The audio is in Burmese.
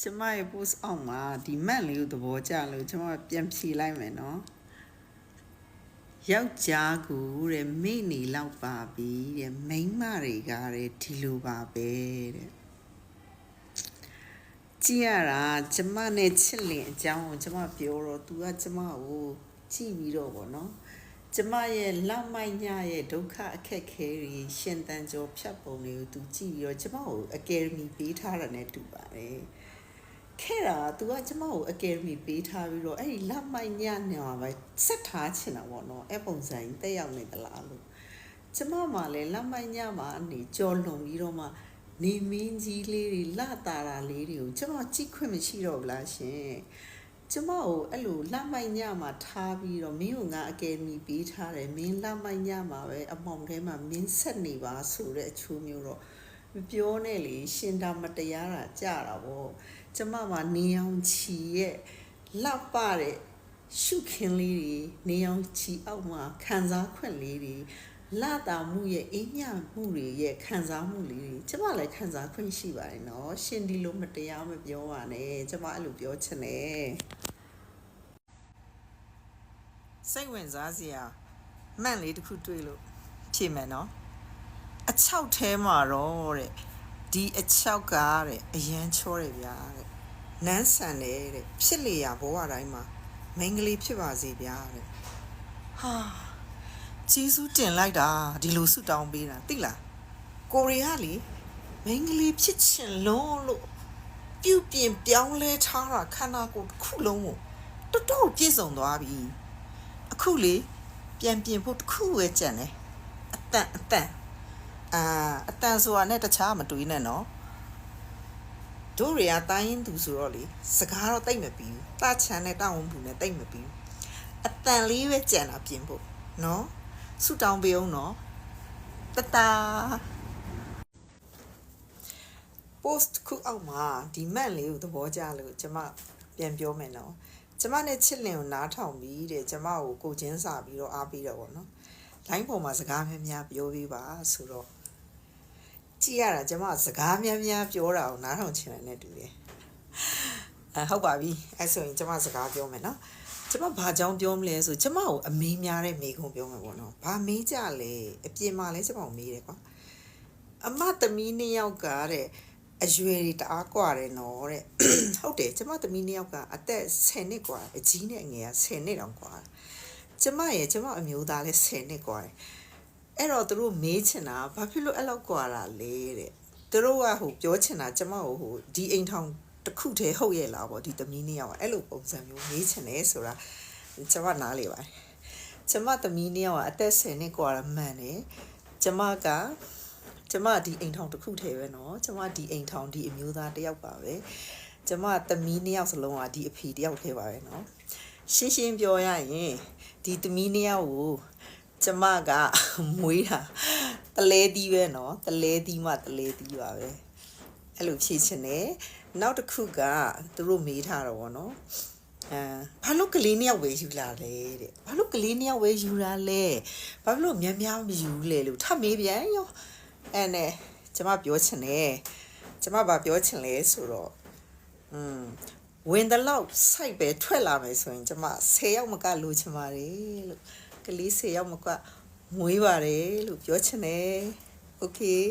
ကျမရဲ့ post အောက်မှာဒီမန့်လေးကိုသဘောကျလို့ကျမပြန်ဖြေလိုက်မယ်နော်ယောက်ျားကိုတဲ့မိနေလောက်ပါပြီတဲ့မိန်းမတွေကတဲ့ဒီလိုပါပဲတဲ့ကြည့်ရတာကျမနဲ့ချစ်လင်အကြောင်းကိုကျမပြောတော့ तू ကကျမကိုကြည့်ပြီးတော့ဗောနော်ကျမရဲ့လောက်မိုက်ညရဲ့ဒုက္ခအခက်ခဲတွေရှင်တန်ကြောဖြတ်ပုံတွေကို तू ကြည့်ပြီးတော့ကျမကိုအကယ်ဒမီပေးထားတာနဲ့တူပါတယ် ခဲ့တာ तू ကကျမကိုအကယ်ဒမီပေးထားပြီးတော့အဲ့ဒီလက်မိုက်ညညာပဲဆက်ထားချင်တာပေါ့နော်အဲ့ပုံစံကြီးတက်ရောက်နေသလားလို့ကျမမှလည်းလက်မိုက်ညမှာအနေကြော်လွန်ပြီးတော့မှနေမင်းကြီးလေးတွေလှတာတာလေးတွေကိုကျမကြည့်ခွင့်မရှိတော့ဘူးလားရှင်ကျမကိုအဲ့လိုလက်မိုက်ညမှာထားပြီးတော့မင်းကငါအကယ်ဒမီပေးထားတယ်မင်းလက်မိုက်ညမှာပဲအမောင်ထဲမှာမင်းဆက်နေပါဆိုတဲ့အချိုးမျိုးတော့ မပြောနဲ့လေရှင်တာမတရားတာကြတာပေါ့ကျမမှာနေအောင်ချီရဲ့လှပတဲ့ရှုခင်းလေးတွေနေအောင်ချီအောက်မှာခံစားခွင့်လေးတွေလာတာမှုရဲ့အင်းညမှုတွေရဲ့ခံစားမှုလေးတွေကျမလည်းခံစားခွင့်ရှိပါတယ်နော်ရှင်ဒီလိုမတရားမပြောပါနဲ့ကျမအဲ့လိုပြောချင်တယ်စိတ်ဝင်စားစရာမှန်လေးတစ်ခုတွေ့လို့ဖြေမယ်နော် အချောက်ထဲမှာတော့တဲ့ဒီအချောက်ကတဲ့အရန်ချောတယ်ဗျာတဲ့နန်းဆန်တယ်တဲ့ဖြစ်လေရဘဝတိုင်းမှာမိန်းကလေးဖြစ်ပါစေဗျာတဲ့ဟာကျေးဇူးတင်လိုက်တာဒီလိုဆုတောင်းပေးတာသိလားကိုရီးယားလေမိန်းကလေးဖြစ်ချင်လုံးလို့ပြုတ်ပြင်ပြောင်းလဲထားတာခန္ဓာကိုယ်တစ်ခုလုံးကိုတော်တော်ပြည့်စုံသွားပြီအခုလေပြန်ပြင်ဖို့တစ်ခုပဲကြံတယ်အတန်အတန် အာအတန်ဆိုတာနဲ့တခြားမတွေးနဲ့နော်တို့တွေကတိုင်းရင်သူဆိုတော့လေစကားတော့တိတ်မပြီးဘူးတချန်နဲ့တောင်းဝန်ဘူးနဲ့တိတ်မပြီးဘူးအတန်လေးပဲကြံတာပြင်ဖို့နော်ဆူတောင်းပေးအောင်နော်တတာ post ခုအောက်မှာဒီမန့်လေးကိုသဘောကျလို့ကျမပြန်ပြောမယ်နော်ကျမနဲ့ချစ်လင်ကိုနားထောင်ပြီးတဲ့ကျမကိုကိုချင်းစာပြီးတော့အားပေးတော့ဗောနော်လိုင်းပေါ်မှာစကားများများပြောပေးပါဆိုတော့ ကြည့်ရတာကျမစကားများများပြောတာကိုနားထောင်ချင်တယ်နဲ့တူတယ်အဲဟုတ်ပါပြီအဲဆိုရင်ကျမစကားပြောမယ်နော်ကျမဘာကြောင်းပြောမလဲဆိုကျမကိုအမေးများတဲ့မိကုံပြောမယ်ပေါ့နော်ဘာမေးကြလဲအပြင်မှာလဲကျမကိုမေးတယ်ကွာအမသမီးနှစ်ယောက်ကတဲ့အရွယ်တွေတအားกว่าတယ်နော်တဲ့ဟုတ်တယ်ကျမသမီးနှစ်ယောက်ကအသက်10နှစ်กว่าအကြီးနဲ့အငယ်က10နှစ်တောင်กว่า ကျမရဲ့ကျမအမျိုးသားလဲ10နှစ်กว่าတယ် အဲ့တော့သူတို့မေးချင်တာဘာဖြစ်လို့အဲ့လောက်กว่าတာလဲတဲ့သူတို့ကဟိုပြောချင်တာကျမကိုဟိုဒီအိမ်ထောင်တစ်ခုတည်းဟုတ်ရဲ့လားပေါ့ဒီသမီးနှစ်ယောက်ကအဲ့လိုပုံစံမျိုးမေးချင်တယ်ဆိုတာကျမနားလေပါတယ်ကျမသမီးနှစ်ယောက်ကအသက်10နှစ်กว่าတာမှန်တယ်ကျမကကျမဒီအိမ်ထောင်တစ်ခုတည်းပဲเนาะကျမဒီအိမ်ထောင်ဒီအမျိုးသားတစ်ယောက်ပါပဲကျမသမီးနှစ်ယောက်စလုံးကဒီအဖေတစ်ယောက်တည်းပါပဲเนาะရှင်းရှင်းပြောရရင် ဒီသမီးနှစ်ယောက်ကို ကျမကမွေးတာတလဲသီးပဲเนาะတလဲသီးမှတလဲသီးပါပဲအဲ့လိုဖြည့်ချင်တယ်နောက်တစ်ခုကသူတို့မေးထားတော့ဗောနော်အဲဘာလို့ကလေးနှစ်ယောက်ဝယ်ယူလာလဲတဲ့ဘာလို့ကလေးနှစ်ယောက်ဝယ်ယူလာလဲဘာလို့များများမယူလဲလို့ထပ်မေးပြန်ရောအဲ့နဲ့ကျမပြောချင်တယ်ကျမဘာပြောချင်လဲဆိုတော့อืม ဝင်တဲ့လောက်စိုက်ပဲထွက်လာမယ်ဆိုရင်ကျမ10ယောက်မကလိုချင်ပါတယ်လို့ ကလေး၁၀ယောက်မကမွေးပါတယ်လို့ပြောချင်တယ်။ Okay